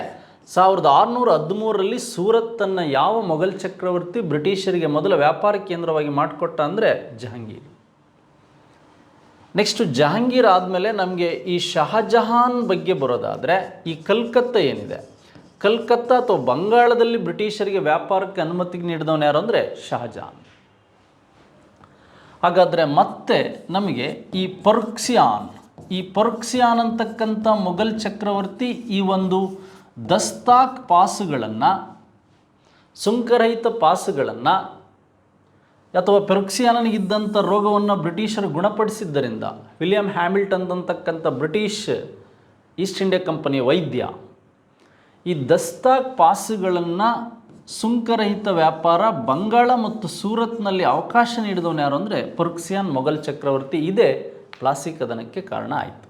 ಸಾವಿರದ ಆರುನೂರ ಹದಿಮೂರರಲ್ಲಿ ಸೂರತ್ತನ್ನು ಯಾವ ಮೊಘಲ್ ಚಕ್ರವರ್ತಿ ಬ್ರಿಟಿಷರಿಗೆ ಮೊದಲ ವ್ಯಾಪಾರ ಕೇಂದ್ರವಾಗಿ ಮಾಡಿಕೊಟ್ಟ ಅಂದರೆ ಜಹಾಂಗೀರ್. ನೆಕ್ಸ್ಟು ಜಹಾಂಗೀರ್ ಆದಮೇಲೆ ನಮಗೆ ಈ ಶಹಜಹಾನ್ ಬಗ್ಗೆ ಬರೋದಾದರೆ ಈ ಕಲ್ಕತ್ತಾ ಏನಿದೆ? ಕಲ್ಕತ್ತಾ ಅಥವಾ ಬಂಗಾಳದಲ್ಲಿ ಬ್ರಿಟಿಷರಿಗೆ ವ್ಯಾಪಾರಕ್ಕೆ ಅನುಮತಿ ನೀಡಿದವನು ಯಾರು ಅಂದರೆ? ಶಹಜಹಾನ್ ಹಾಗಾದರೆ ಮತ್ತೆ ನಮಗೆ ಈ ಪರ್ಕ್ಸಿಯಾನ್ ಈ ಪರ್ಕ್ಸಿಯಾನ್ ಅಂತಕ್ಕಂಥ ಮೊಘಲ್ ಚಕ್ರವರ್ತಿ ಈ ಒಂದು ದಸ್ತಾಕ್ ಪಾಸುಗಳನ್ನು, ಸುಂಕರಹಿತ ಪಾಸುಗಳನ್ನು ಅಥವಾ ಪೆರೋಕ್ಸಿಯಾನನಿಗಿದ್ದಂಥ ರೋಗವನ್ನು ಬ್ರಿಟಿಷರು ಗುಣಪಡಿಸಿದ್ದರಿಂದ, ವಿಲಿಯಂ ಹ್ಯಾಮಿಲ್ಟನ್ ಅಂತಕ್ಕಂಥ ಬ್ರಿಟಿಷ್ ಈಸ್ಟ್ ಇಂಡಿಯಾ ಕಂಪನಿಯ ವೈದ್ಯ, ಈ ದಸ್ತಾಕ್ ಪಾಸುಗಳನ್ನು ಸುಂಕರಹಿತ ವ್ಯಾಪಾರ, ಬಂಗಾಳ ಮತ್ತು ಸೂರತ್ನಲ್ಲಿ ಅವಕಾಶ ನೀಡಿದವನು ಯಾರು ಅಂದರೆ ಪರ್ಕ್ಸಿಯಾನ್ ಮೊಘಲ್ ಚಕ್ರವರ್ತಿ. ಇದೇ ಪ್ಲಾಸಿಕ್ ಕದನಕ್ಕೆ ಕಾರಣ ಆಯಿತು.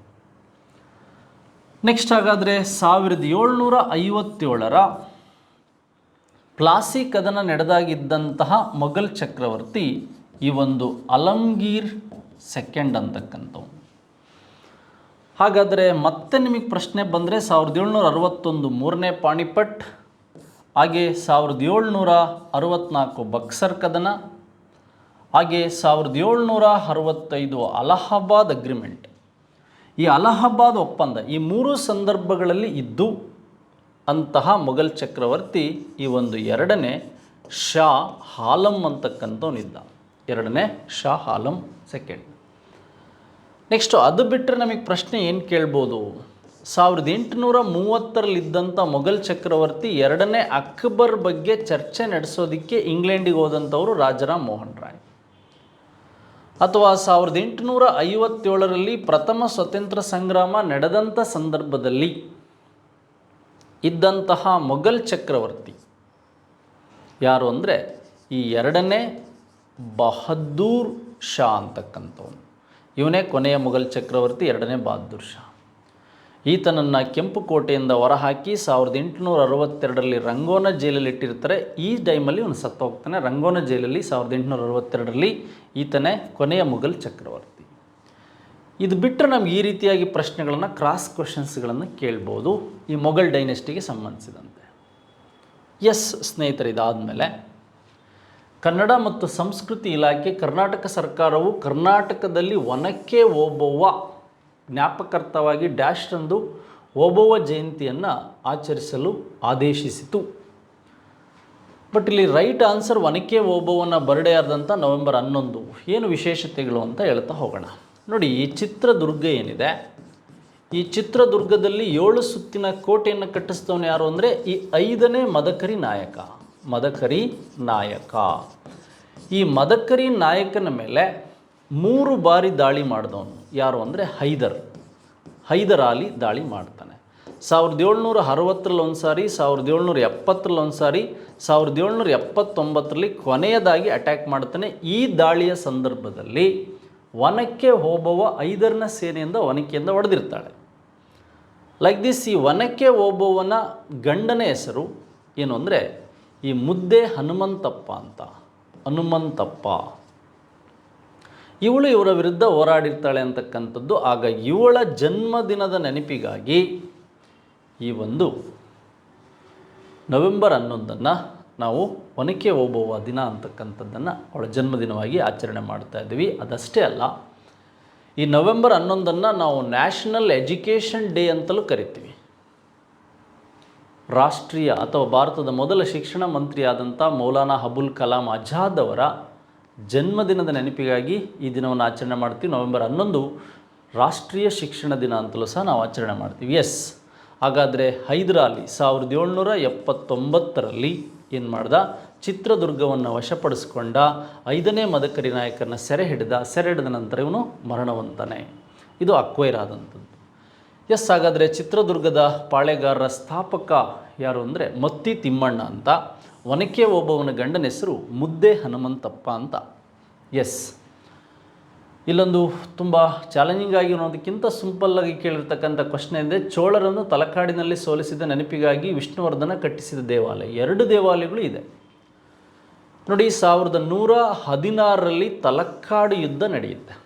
ನೆಕ್ಸ್ಟ್ ಹಾಗಾದರೆ ಸಾವಿರದ ಏಳ್ನೂರ ಐವತ್ತೇಳರ ಪ್ಲಾಸಿ ಕದನ ನಡೆದಾಗಿದ್ದಂತಹ ಮೊಘಲ್ ಚಕ್ರವರ್ತಿ ಈ ಒಂದು ಅಲಂಗೀರ್ ಸೆಕೆಂಡ್ ಅಂತಕ್ಕಂಥವು ಹಾಗಾದರೆ ಮತ್ತೆ ನಿಮಗೆ ಪ್ರಶ್ನೆ ಬಂದರೆ ಸಾವಿರದ ಏಳ್ನೂರ ಅರವತ್ತೊಂದು ಮೂರನೇ ಪಾಣಿಪಟ್, ಹಾಗೆ ಸಾವಿರದ ಏಳ್ನೂರ ಅರವತ್ತ್ನಾಲ್ಕು ಬಕ್ಸರ್ ಕದನ, ಹಾಗೆ ಸಾವಿರದ ಏಳ್ನೂರ ಅರವತ್ತೈದು ಅಲಹಾಬಾದ್ ಅಗ್ರಿಮೆಂಟ್ ಈ ಅಲಹಾಬಾದ್ ಒಪ್ಪಂದ ಈ ಮೂರು ಸಂದರ್ಭಗಳಲ್ಲಿ ಇದ್ದು ಅಂತಹ ಮೊಘಲ್ ಚಕ್ರವರ್ತಿ ಈ ಒಂದು ಎರಡನೇ ಶಾ ಹಾಲಂ ಅಂತಕ್ಕಂಥವನಿದ್ದ ಎರಡನೇ ಶಾ ಹಾಲಂ ಸೆಕೆಂಡ್ ನೆಕ್ಸ್ಟು ಅದು ಬಿಟ್ಟರೆ ನಮಗೆ ಪ್ರಶ್ನೆ ಏನು ಕೇಳ್ಬೋದು? ಸಾವಿರದ ಎಂಟುನೂರ ಮೂವತ್ತರಲ್ಲಿದ್ದಂಥ ಮೊಘಲ್ ಚಕ್ರವರ್ತಿ ಎರಡನೇ ಅಕ್ಬರ್ ಬಗ್ಗೆ ಚರ್ಚೆ ನಡೆಸೋದಕ್ಕೆ ಇಂಗ್ಲೆಂಡಿಗೆ ಹೋದಂಥವರು ರಾಜಾರಾಮ್ ಮೋಹನ್ ರಾಯ್. ಅಥವಾ ಸಾವಿರದ ಎಂಟುನೂರ ಐವತ್ತೇಳರಲ್ಲಿ ಪ್ರಥಮ ಸ್ವತಂತ್ರ ಸಂಗ್ರಾಮ ನಡೆದಂಥ ಸಂದರ್ಭದಲ್ಲಿ ಇದ್ದಂತಹ ಮೊಘಲ್ ಚಕ್ರವರ್ತಿ ಯಾರು ಅಂದರೆ ಈ ಎರಡನೇ ಬಹದ್ದೂರ್ ಶಾ ಅಂತಕ್ಕಂಥವನು. ಇವನೇ ಕೊನೆಯ ಮೊಘಲ್ ಚಕ್ರವರ್ತಿ, ಎರಡನೇ ಬಹದ್ದೂರ್ ಶಾ. ಈತನನ್ನು ಕೆಂಪು ಕೋಟೆಯಿಂದ ಹೊರಹಾಕಿ ಸಾವಿರದ ಎಂಟುನೂರ ಅರವತ್ತೆರಡರಲ್ಲಿ ರಂಗೋನ ಜೈಲಲ್ಲಿ ಇಟ್ಟಿರ್ತಾರೆ. ಈ ಟೈಮಲ್ಲಿ ಇವನು ಸತ್ತೋಗ್ತಾನೆ. ರಂಗೋನ ಜೈಲಲ್ಲಿ ಸಾವಿರದ ಎಂಟುನೂರ ಅರವತ್ತೆರಡರಲ್ಲಿ ಈತನೇ ಕೊನೆಯ ಮೊಘಲ್ ಚಕ್ರವರ್ತಿ. ಇದು ಬಿಟ್ಟರೆ ನಮ್ಗೆ ಈ ರೀತಿಯಾಗಿ ಪ್ರಶ್ನೆಗಳನ್ನು ಕ್ರಾಸ್ ಕ್ವೆಶನ್ಸ್ಗಳನ್ನು ಕೇಳ್ಬೋದು ಈ ಮೊಘಲ್ ಡೈನೆಸ್ಟಿಗೆ ಸಂಬಂಧಿಸಿದಂತೆ. ಎಸ್ ಸ್ನೇಹಿತರೆ, ಇದಾದಮೇಲೆ ಕನ್ನಡ ಮತ್ತು ಸಂಸ್ಕೃತಿ ಇಲಾಖೆ ಕರ್ನಾಟಕ ಸರ್ಕಾರವು ಕರ್ನಾಟಕದಲ್ಲಿ ಒನಕ್ಕೆ ಓಬವ್ವ ಜ್ಞಾಪಕರ್ಥವಾಗಿ ಡ್ಯಾಶ್ ರಂದು ಓಬವ್ವ ಜಯಂತಿಯನ್ನು ಆಚರಿಸಲು ಆದೇಶಿಸಿತು. ಬಟ್ ಇಲ್ಲಿ ರೈಟ್ ಆನ್ಸರ್ ಒನಕೆ ಓಬವ್ವನ ಬರ್ಡೇ ಆದಂಥ ನವೆಂಬರ್ ಹನ್ನೊಂದು. ಏನು ವಿಶೇಷತೆಗಳು ಅಂತ ಹೇಳ್ತಾ ಹೋಗೋಣ. ನೋಡಿ, ಈ ಚಿತ್ರದುರ್ಗ ಏನಿದೆ? ಈ ಚಿತ್ರದುರ್ಗದಲ್ಲಿ ಏಳು ಸುತ್ತಿನ ಕೋಟೆಯನ್ನು ಕಟ್ಟಿಸಿದವನು ಯಾರು ಅಂದರೆ, ಈ ಐದನೇ ಮದಕರಿ ನಾಯಕ. ಮದಕರಿ ನಾಯಕ. ಈ ಮದಕರಿ ನಾಯಕನ ಮೇಲೆ ಮೂರು ಬಾರಿ ದಾಳಿ ಮಾಡಿದವನು ಯಾರು ಅಂದರೆ, ಹೈದರ್. ಹೈದರ್ ಅಲಿ ದಾಳಿ ಮಾಡ್ತಾನೆ. ಸಾವಿರದ ಏಳ್ನೂರ ಅರವತ್ತರಲ್ಲಿ ಒಂದು ಸಾರಿ ಸಾವಿರದ ಏಳ್ನೂರ ಎಪ್ಪತ್ತರಲ್ಲಿ ಒಂದು ಸಾರಿ ಸಾವಿರದ ಏಳ್ನೂರ ಎಪ್ಪತ್ತೊಂಬತ್ತರಲ್ಲಿ ಕೊನೆಯದಾಗಿ ಅಟ್ಯಾಕ್ ಮಾಡ್ತಾನೆ. ಈ ದಾಳಿಯ ಸಂದರ್ಭದಲ್ಲಿ ವನಕ್ಕೆ ಹೋಗುವ ಐದರನ ಸೇನೆಯಿಂದ ವನಕೆಯಿಂದ ಹೊಡೆದಿರ್ತಾಳೆ. ಲೈಕ್ ದಿಸ್ ಈ ವನಕ್ಕೆ ಓಬವ್ವನ ಗಂಡನ ಹೆಸರು ಏನು ಅಂದರೆ, ಈ ಮುದ್ದೆ ಹನುಮಂತಪ್ಪ ಅಂತ. ಹನುಮಂತಪ್ಪ. ಇವಳು ಇವರ ವಿರುದ್ಧ ಹೋರಾಡಿರ್ತಾಳೆ ಅಂತಕ್ಕಂಥದ್ದು. ಆಗ ಇವಳ ಜನ್ಮದಿನದ ನೆನಪಿಗಾಗಿ ಈ ಒಂದು ನವೆಂಬರ್ ಹನ್ನೊಂದನ್ನು ನಾವು ಒನಕೆ ಓಬವ್ವ ದಿನ ಅಂತಕ್ಕಂಥದ್ದನ್ನು ಅವಳ ಜನ್ಮದಿನವಾಗಿ ಆಚರಣೆ ಮಾಡ್ತಾ ಇದ್ದೀವಿ. ಅದಷ್ಟೇ ಅಲ್ಲ, ಈ ನವೆಂಬರ್ ಹನ್ನೊಂದನ್ನು ನಾವು ನ್ಯಾಷನಲ್ ಎಜುಕೇಷನ್ ಡೇ ಅಂತಲೂ ಕರಿತೀವಿ. ರಾಷ್ಟ್ರೀಯ ಅಥವಾ ಭಾರತದ ಮೊದಲ ಶಿಕ್ಷಣ ಮಂತ್ರಿಯಾದಂಥ ಮೌಲಾನಾ ಅಬುಲ್ ಕಲಾಂ ಆಜಾದ್ ಅವರ ಜನ್ಮದಿನದ ನೆನಪಿಗಾಗಿ ಈ ದಿನವನ್ನು ಆಚರಣೆ ಮಾಡ್ತೀವಿ. ನವೆಂಬರ್ ಹನ್ನೊಂದು ರಾಷ್ಟ್ರೀಯ ಶಿಕ್ಷಣ ದಿನ ಅಂತಲೂ ಸಹ ನಾವು ಆಚರಣೆ ಮಾಡ್ತೀವಿ. ಎಸ್ ಹಾಗಾದರೆ ಹೈದರಾಲಿ ಸಾವಿರದ ಏಳ್ನೂರ ಎಪ್ಪತ್ತೊಂಬತ್ತರಲ್ಲಿ ಏನು ಮಾಡ್ದ? ಚಿತ್ರದುರ್ಗವನ್ನು ವಶಪಡಿಸ್ಕೊಂಡ ಐದನೇ ಮದಕರಿ ನಾಯಕನ ಸೆರೆ ಹಿಡಿದ ಸೆರೆ ಹಿಡಿದ ನಂತರ ಇವನು ಮರಣವಂತಾನೆ. ಇದು ಅಕ್ವೈರಾದಂಥದ್ದು ಎಸ್, ಹಾಗಾದರೆ ಚಿತ್ರದುರ್ಗದ ಪಾಳೆಗಾರರ ಸ್ಥಾಪಕ ಯಾರು ಅಂದರೆ ಮತ್ತಿ ತಿಮ್ಮಣ್ಣ ಅಂತ. ಒನಕೆ ಒಬ್ಬವನ ಗಂಡನ ಹೆಸರು ಮುದ್ದೆ ಹನುಮಂತಪ್ಪ ಅಂತ. ಎಸ್ ಇಲ್ಲೊಂದು ತುಂಬ ಚಾಲೆಂಜಿಂಗ್ ಆಗಿರೋದಕ್ಕಿಂತ ಸಿಂಪಲ್ಲಾಗಿ ಕೇಳಿರ್ತಕ್ಕಂಥ ಕ್ವಶನ್ ಅಂದರೆ ಚೋಳರನ್ನು ತಲಕಾಡಿನಲ್ಲಿ ಸೋಲಿಸಿದ ನೆನಪಿಗಾಗಿ ವಿಷ್ಣುವರ್ಧನ ಕಟ್ಟಿಸಿದ ದೇವಾಲಯ. ಎರಡು ದೇವಾಲಯಗಳು ಇದೆ. ನೋಡಿ, ಸಾವಿರದ ನೂರ ಹದಿನಾರರಲ್ಲಿ ತಲಕ್ಕಾಡು ಯುದ್ಧ ನಡೆಯುತ್ತೆ.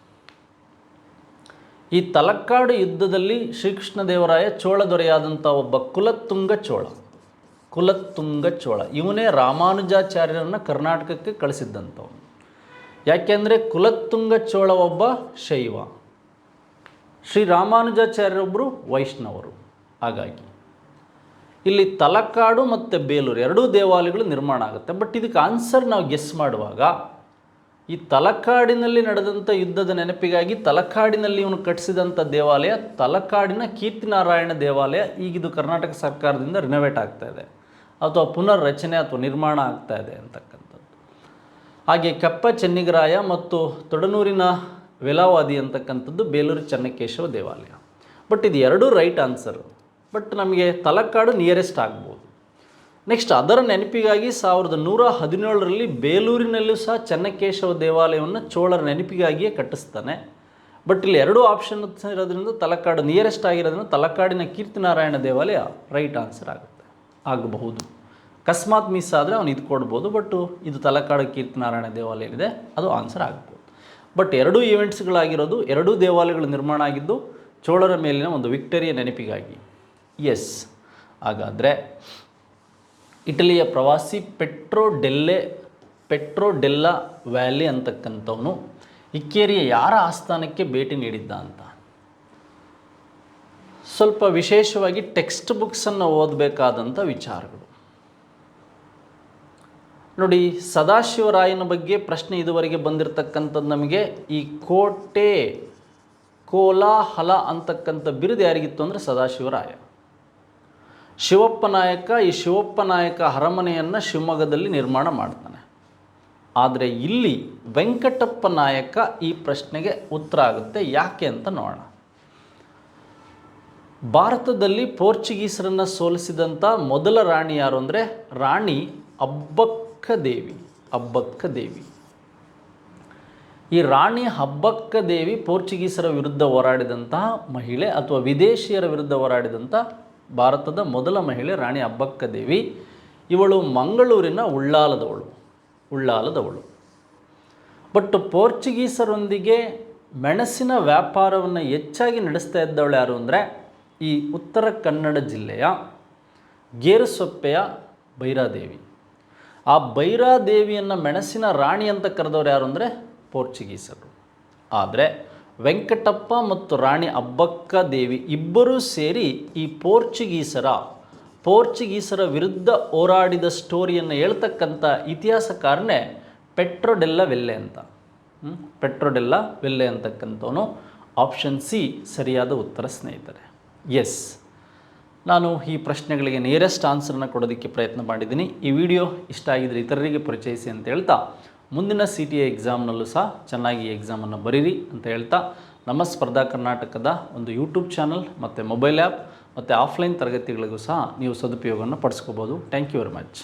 ಈ ತಲಕ್ಕಾಡು ಯುದ್ಧದಲ್ಲಿ ಶ್ರೀಕೃಷ್ಣ ದೇವರಾಯ ಚೋಳ ದೊರೆಯಾದಂಥ ಒಬ್ಬ ಕುಲತ್ತುಂಗ ಚೋಳ. ಕುಲತ್ತುಂಗ ಚೋಳ. ಇವನೇ ರಾಮಾನುಜಾಚಾರ್ಯರನ್ನು ಕರ್ನಾಟಕಕ್ಕೆ ಕಳಿಸಿದ್ದಂಥವನು. ಯಾಕೆಂದರೆ ಕುಲತ್ತುಂಗ ಚೋಳ ಒಬ್ಬ ಶೈವ. ಶ್ರೀ ರಾಮಾನುಜಾಚಾರ್ಯರೊಬ್ಬರು ವೈಷ್ಣವರು. ಹಾಗಾಗಿ ಇಲ್ಲಿ ತಲಕಾಡು ಮತ್ತು ಬೇಲೂರು ಎರಡೂ ದೇವಾಲಯಗಳು ನಿರ್ಮಾಣ ಆಗುತ್ತೆ. ಬಟ್ ಇದಕ್ಕೆ ಆನ್ಸರ್ ನಾವು ಗೆಸ್ ಮಾಡುವಾಗ, ಈ ತಲಕಾಡಿನಲ್ಲಿ ನಡೆದಂಥ ಯುದ್ಧದ ನೆನಪಿಗಾಗಿ ತಲಕಾಡಿನಲ್ಲಿ ಇವನು ಕಟ್ಟಿಸಿದಂಥ ದೇವಾಲಯ, ತಲಕಾಡಿನ ಕೀರ್ತಿನಾರಾಯಣ ದೇವಾಲಯ, ಈಗಿದು ಕರ್ನಾಟಕ ಸರ್ಕಾರದಿಂದ ರಿನೋವೇಟ್ ಆಗ್ತಾ ಇದೆ. ಅಥವಾ ಪುನರ್ ರಚನೆ ಅಥವಾ ನಿರ್ಮಾಣ ಆಗ್ತಾ ಇದೆ ಅಂತಕ್ಕಂಥದ್ದು ಹಾಗೆ ಕಪ್ಪ, ಚೆನ್ನಿಗರಾಯ ಮತ್ತು ತೊಡನೂರಿನ ವೆಲಾವಾದಿ ಅಂತಕ್ಕಂಥದ್ದು ಬೇಲೂರು ಚೆನ್ನಕೇಶವ ದೇವಾಲಯ. ಬಟ್ ಇದು ಎರಡೂ ರೈಟ್ ಆನ್ಸರು ಬಟ್ ನಮಗೆ ತಲಕಾಡು ನಿಯರೆಸ್ಟ್ ಆಗ್ಬೋದು. ನೆಕ್ಸ್ಟ್ ಅದರ ನೆನಪಿಗಾಗಿ ಸಾವಿರದ ನೂರ ಹದಿನೇಳರಲ್ಲಿ ಬೇಲೂರಿನಲ್ಲೂ ಸಹ ಚೆನ್ನಕೇಶವ ದೇವಾಲಯವನ್ನು ಚೋಳರ ನೆನಪಿಗಾಗಿಯೇ ಕಟ್ಟಿಸ್ತಾನೆ. ಬಟ್ ಇಲ್ಲಿ ಎರಡೂ ಆಪ್ಷನ್ ಇರೋದ್ರಿಂದ ತಲಕಾಡು ನಿಯರೆಸ್ಟ್ ಆಗಿರೋದ್ರಿಂದ ತಲಕಾಡಿನ ಕೀರ್ತಿನಾರಾಯಣ ದೇವಾಲಯ ರೈಟ್ ಆನ್ಸರ್ ಆಗುತ್ತೆ. ಆಗಬಹುದು. ಅಕಸ್ಮಾತ್ ಮಿಸ್ ಆದರೆ ಅವನು ಇದು ಕೊಡ್ಬೋದು ಬಟ್ ಇದು ತಲಕಾಡು ಕೀರ್ತಿನಾರಾಯಣ ದೇವಾಲಯ ಇದೆ ಅದು ಆನ್ಸರ್ ಆಗ್ಬೋದು. ಬಟ್ ಎರಡೂ ಈವೆಂಟ್ಸ್ಗಳಾಗಿರೋದು ಎರಡೂ ದೇವಾಲಯಗಳು ನಿರ್ಮಾಣ ಆಗಿದ್ದು, ಚೋಳರ ಮೇಲಿನ ಒಂದು ವಿಕ್ಟರಿಯ ನೆನಪಿಗಾಗಿ. ಎಸ್ ಹಾಗಾದರೆ ಇಟಲಿಯ ಪ್ರವಾಸಿ Pietro Delle, Pietro Della Valle ಅಂತಕ್ಕಂಥವನು ಇಕ್ಕೇರಿಯ ಯಾರ ಆಸ್ಥಾನಕ್ಕೆ ಭೇಟಿ ನೀಡಿದ್ದ ಅಂತ? ಸ್ವಲ್ಪ ವಿಶೇಷವಾಗಿ ಟೆಕ್ಸ್ಟ್ ಬುಕ್ಸನ್ನು ಓದಬೇಕಾದಂಥ ವಿಚಾರಗಳು. ನೋಡಿ, ಸದಾಶಿವರಾಯನ ಬಗ್ಗೆ ಪ್ರಶ್ನೆ ಇದುವರೆಗೆ ಬಂದಿರತಕ್ಕಂಥದ್ದು ನಮಗೆ ಈ ಕೋಟೆ ಕೋಲಾಹಲ ಅಂತಕ್ಕಂಥ ಬಿರುದು ಯಾರಿಗಿತ್ತು ಅಂದರೆ ಸದಾಶಿವರಾಯ. ಶಿವಪ್ಪ ನಾಯಕ ಈ ಶಿವಪ್ಪ ನಾಯಕ ಅರಮನೆಯನ್ನು ಶಿವಮೊಗ್ಗದಲ್ಲಿ ನಿರ್ಮಾಣ ಮಾಡ್ತಾನೆ. ಆದರೆ ಇಲ್ಲಿ ವೆಂಕಟಪ್ಪ ನಾಯಕ ಈ ಪ್ರಶ್ನೆಗೆ ಉತ್ತರ ಆಗುತ್ತೆ. ಯಾಕೆ ಅಂತ ನೋಡೋಣ. ಭಾರತದಲ್ಲಿ ಪೋರ್ಚುಗೀಸರನ್ನು ಸೋಲಿಸಿದಂಥ ಮೊದಲ ರಾಣಿ ಯಾರು ಅಂದರೆ ರಾಣಿ ಅಬ್ಬಕ್ಕ ದೇವಿ ಹಬ್ಬಕ್ಕ ದೇವಿ ಈ ರಾಣಿ ಹಬ್ಬಕ್ಕ ದೇವಿ ಪೋರ್ಚುಗೀಸರ ವಿರುದ್ಧ ಹೋರಾಡಿದಂತಹ ಮಹಿಳೆ ಅಥವಾ ವಿದೇಶಿಯರ ವಿರುದ್ಧ ಹೋರಾಡಿದಂಥ ಭಾರತದ ಮೊದಲ ಮಹಿಳೆ ರಾಣಿ ಹಬ್ಬಕ್ಕ ದೇವಿ ಇವಳು ಮಂಗಳೂರಿನ ಉಳ್ಳಾಲದವಳು ಉಳ್ಳಾಲದವಳು. ಬಟ್ ಪೋರ್ಚುಗೀಸರೊಂದಿಗೆ ಮೆಣಸಿನ ವ್ಯಾಪಾರವನ್ನು ಹೆಚ್ಚಾಗಿ ನಡೆಸ್ತಾ ಇದ್ದವಳು ಯಾರು ಅಂದರೆ ಈ ಉತ್ತರ ಕನ್ನಡ ಜಿಲ್ಲೆಯ ಗೇರುಸೊಪ್ಪೆಯ ಭೈರಾದೇವಿ ಆ ಬೈರಾದೇವಿಯನ್ನು ಮೆಣಸಿನ ರಾಣಿ ಅಂತ ಕರೆದವ್ರು ಯಾರು ಅಂದರೆ ಪೋರ್ಚುಗೀಸರು. ಆದರೆ ವೆಂಕಟಪ್ಪ ಮತ್ತು ರಾಣಿ ಅಬ್ಬಕ್ಕ ದೇವಿ ಇಬ್ಬರೂ ಸೇರಿ ಈ ಪೋರ್ಚುಗೀಸರ ಪೋರ್ಚುಗೀಸರ ವಿರುದ್ಧ ಹೋರಾಡಿದ ಸ್ಟೋರಿಯನ್ನು ಹೇಳ್ತಕ್ಕಂಥ ಇತಿಹಾಸಕಾರನೇ ಪೆಟ್ರೋಡೆಲ್ಲ ವೆಲ್ಲೆ ಅಂತ? ಪೆಟ್ರೋಡೆಲ್ಲ ವೆಲ್ಲೆ ಅಂತಕ್ಕಂಥವನು. ಆಪ್ಷನ್ ಸಿ ಸರಿಯಾದ ಉತ್ತರ ಸ್ನೇಹಿತರೆ. ಎಸ್. ನಾನು ಈ ಪ್ರಶ್ನೆಗಳಿಗೆ ನಿಯರೆಸ್ಟ್ ಆನ್ಸರನ್ನು ಕೊಡೋದಕ್ಕೆ ಪ್ರಯತ್ನ ಮಾಡಿದ್ದೀನಿ. ಈ ವಿಡಿಯೋ ಇಷ್ಟ ಆಗಿದ್ರೆ ಇತರರಿಗೆ ಪರಿಚಯಿಸಿ ಅಂತ ಹೇಳ್ತಾ, ಮುಂದಿನ ಸಿ ಟಿ ಎಕ್ಸಾಮ್ನಲ್ಲೂ ಸಹ ಚೆನ್ನಾಗಿ ಎಕ್ಸಾಮನ್ನು ಬರೀರಿ ಅಂತ ಹೇಳ್ತಾ, ನಮ್ಮ ಸ್ಪರ್ಧಾ ಕರ್ನಾಟಕದ ಒಂದು ಯೂಟ್ಯೂಬ್ ಚಾನಲ್ ಮತ್ತು ಮೊಬೈಲ್ ಆ್ಯಪ್ ಮತ್ತು ಆಫ್ಲೈನ್ ತರಗತಿಗಳಿಗೂ ಸಹ ನೀವು ಸದುಪಯೋಗವನ್ನು ಪಡಿಸ್ಕೋಬೋದು. Thank you very much